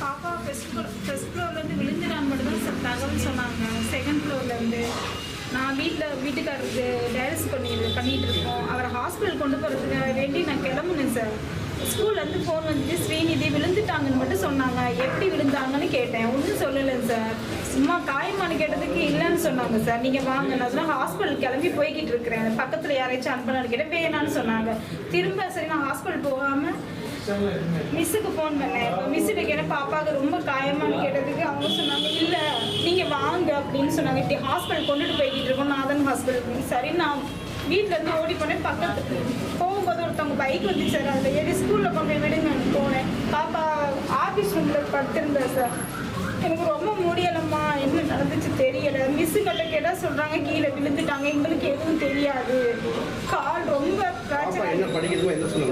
பாப்பா first floor first ஃப்ளோர்லேருந்து விழுந்துடான்னு மட்டும் தான் சார் தகவல் சொன்னாங்க. செகண்ட் ஃப்ளோர்லேருந்து நான் வீட்டில் வீட்டுக்காரருக்கு டயாலிஸ் பண்ணி பண்ணிகிட்டு இருக்கோம். அவரை ஹாஸ்பிட்டல் கொண்டு போகிறதுக்கு வேண்டி நான் கிளம்புனேன் சார் ஸ்கூல்லேருந்து ஃபோன் வந்துட்டு ஸ்ரீநிதி விழுந்துட்டாங்கன்னு மட்டும் சொன்னாங்க. எப்படி விழுந்தாங்கன்னு கேட்டேன். ஒன்றும் சொல்லலை சார் சும்மா காயமான கேட்டதுக்கு இல்லைன்னு சொன்னாங்க சார். நீங்கள் வாங்க நான் சொன்னா ஹாஸ்பிட்டல் கிளம்பி போய்கிட்டு இருக்கிறேன். பக்கத்தில் யாரையாச்சும் அனுப்பலான்னு கேட்டேன் வேணான்னு சொன்னாங்க. திரும்ப சரி நான் ஹாஸ்பிட்டல் போகாமல் மிஸ்ஸுக்கு ஃபோன் பண்ணேன். இப்போ மிஸ்ஸுக்கு கேட்டேன் பாப்பாவுக்கு ரொம்ப காயமானு கேட்டதுக்கு அவங்க சொன்னாங்க இல்லை நீங்கள் வாங்க அப்படின்னு சொன்னாங்க. இப்படி ஹாஸ்பிட்டல் கொண்டுட்டு போய்கிட்டு இருக்கோம் நாதன் ஹாஸ்பிட்டல் சரி நான் வீட்டிலேருந்து இருந்து ஓடி போனேன் பக்கத்து போகும்போது ஒருத்தவங்க பைக் வந்து சார். அதில் ஏறி ஸ்கூலில் கொண்டு போய் விடுங்க போனேன். பாப்பா ஆஃபீஸ் ரூமில் படுத்திருந்தேன் சார். எனக்கு ரொம்ப முடியலம்மா. என்ன நடந்துச்சு தெரியல. மிஸ்ஸுங்கிட்ட கேட்டால் சொல்கிறாங்க கீழே விழுந்துட்டாங்க. எங்களுக்கு எதுவும் தெரியாது. கால் ரொம்ப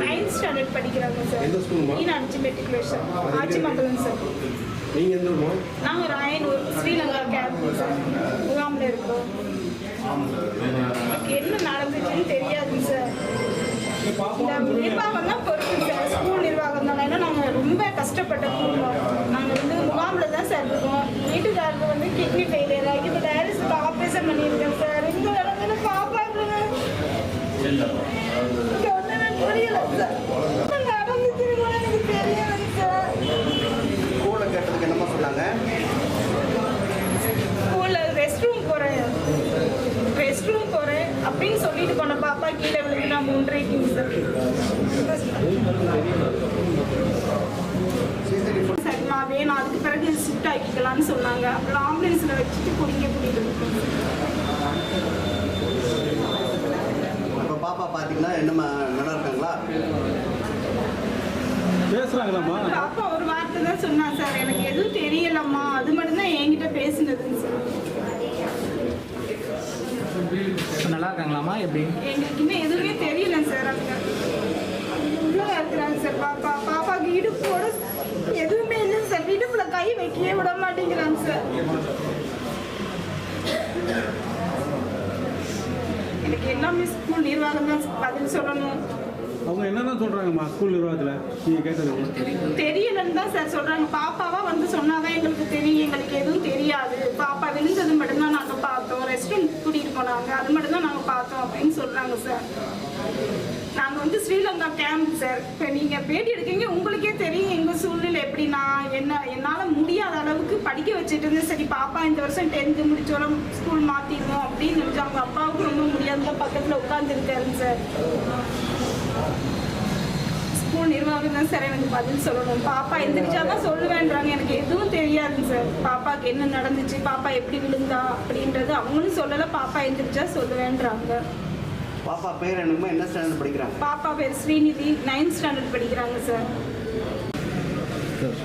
நைன்த் ஸ்டாண்டர்ட் படிக்கிறாங்க? சார் ஸ்கூல்மா? ஈனாட்சி மெட்ரிகுலேஷன் ஆட்சி மக்களும் சார் எந்த நாங்கள் ராயனூர் ஸ்ரீலங்கா கேம்ப் சார் முகாமில் இருக்கிறோம் எனக்கு என்ன நடந்துச்சுன்னு தெரியாதுங்க சார் இந்த நிர்வாகம் தான் பொறுப்பு சார் ஸ்கூல் நிர்வாகம் தான் ஏன்னா நாங்கள் ரொம்ப கஷ்டப்பட்ட குடும்பம் நாங்கள் வந்து முகாமில் தான் சார் இருக்கோம் வீட்டுக்காரருக்கு வந்து கிட்னி ஃபெயிலியர் ஆகி இப்போ டயாலிசிஸ் ஆப்ரேஷன் பண்ணியிருக்கேன் சார் இந்த இடத்துல ஒன்றுமே புரியல சார் கூட எனக்கு தெரியலைங்க சார் ஸ்கூல்ல கேட்டதுக்கு என்னமா சொன்னாங்க? ஸ்கூலில் ரெஸ்ட் ரூம் போகிறேன் ரெஸ்ட் ரூம் போகிறேன் அப்படின்னு சொல்லிட்டு போன பாப்பா கீழே விழுந்து நான் மூன்றரைக்கு சார் வேணும் அதுக்கு பிறகு ஷிஃப்ட் ஆக்கிக்கலாம்னு சொன்னாங்க. அப்புறம் ஆம்புலன்ஸில் வச்சுட்டு குடிங்க கூட்டிகிட்டு இப்போ பாப்பா பார்த்தீங்கன்னா என்னம்மா நல்லா இருக்காங்களா? பேசுறாங்களாம்மா? பாப்பா ஒரு வார்த்தை தான் சொன்னா சார் எனக்கு எதுவும் தெரியலம்மா. அது மட்டும்தான் என்கிட்ட பேசினதுங்க சார் நல்லா இருக்காங்களாம்மா? எப்படி? எங்களுக்கு இன்னும் எதுவுமே தெரியல சார் அங்க. உள்ள இருக்கிறாங்க சார் பாப்பா. பாப்பாக்கு இடுப்போட இடுப்புல கை வைக்கவே விட மாட்டேங்கிறாங்க சார் எனக்கு எல்லாமே ஸ்கூல் நிர்வாகம் தான் பதில் சொல்லணும். அவங்க என்னதான் சொல்றாங்கம்மா ஸ்கூல் நிர்வாகத்தில்? நீங்கள் கேட்டதுக்கு தெரியலன்னு தான் சார் சொல்றாங்க. பாப்பாவா வந்து சொன்னாதான் எங்களுக்கு தெரியும். எங்களுக்கு எதுவும் தெரியாது. பாப்பா விழுந்தது மட்டும்தான் நாங்க பார்த்தோம். ரெஸ்ட் ரூம் கூட்டிட்டு போனாங்க. அது மட்டும்தான் நாங்க பார்த்தோம் அப்படின்னு சொல்றாங்க சார் நாங்கள் வந்து ஸ்ரீலங்கா கேம்ப் சார் இப்போ நீங்கள் பேட்டி எடுக்கீங்க உங்களுக்கே தெரியும் எங்கள் சூழ்நிலை எப்படின்னா என்ன என்னால் முடியாத அளவுக்கு படிக்க வச்சுட்டு இருந்தேன். சரி பாப்பா இந்த வருஷம் டென்த்து முடிச்சோட ஸ்கூல் மாற்றிடுவோம் அப்படின்னு நினைச்சு அவங்க அப்பாவுக்கு ரொம்ப முடியாத பக்கத்தில் உட்காந்துருக்காருங்க சார் ஸ்கூல் நிர்வாகம் தான் சார் எனக்கு பதில் சொல்லணும். பாப்பா எந்திரிச்சா தான் சொல்லுவேன்றாங்க. எனக்கு எதுவும் தெரியாதுங்க சார் பாப்பாவுக்கு என்ன நடந்துச்சு பாப்பா எப்படி விழுந்தா அப்படின்றது அவங்களும் சொல்லலை பாப்பா எந்திரிச்சா சொல்லுவேன்றாங்க. பாப்பா பேர் என்னமா என்ன ஸ்டாண்டர்ட் படிக்கிறாங்க? பாப்பா பேர் ஸ்ரீநிதி நைன்த் ஸ்டாண்டர்ட் படிக்கிறாங்க சார் சார்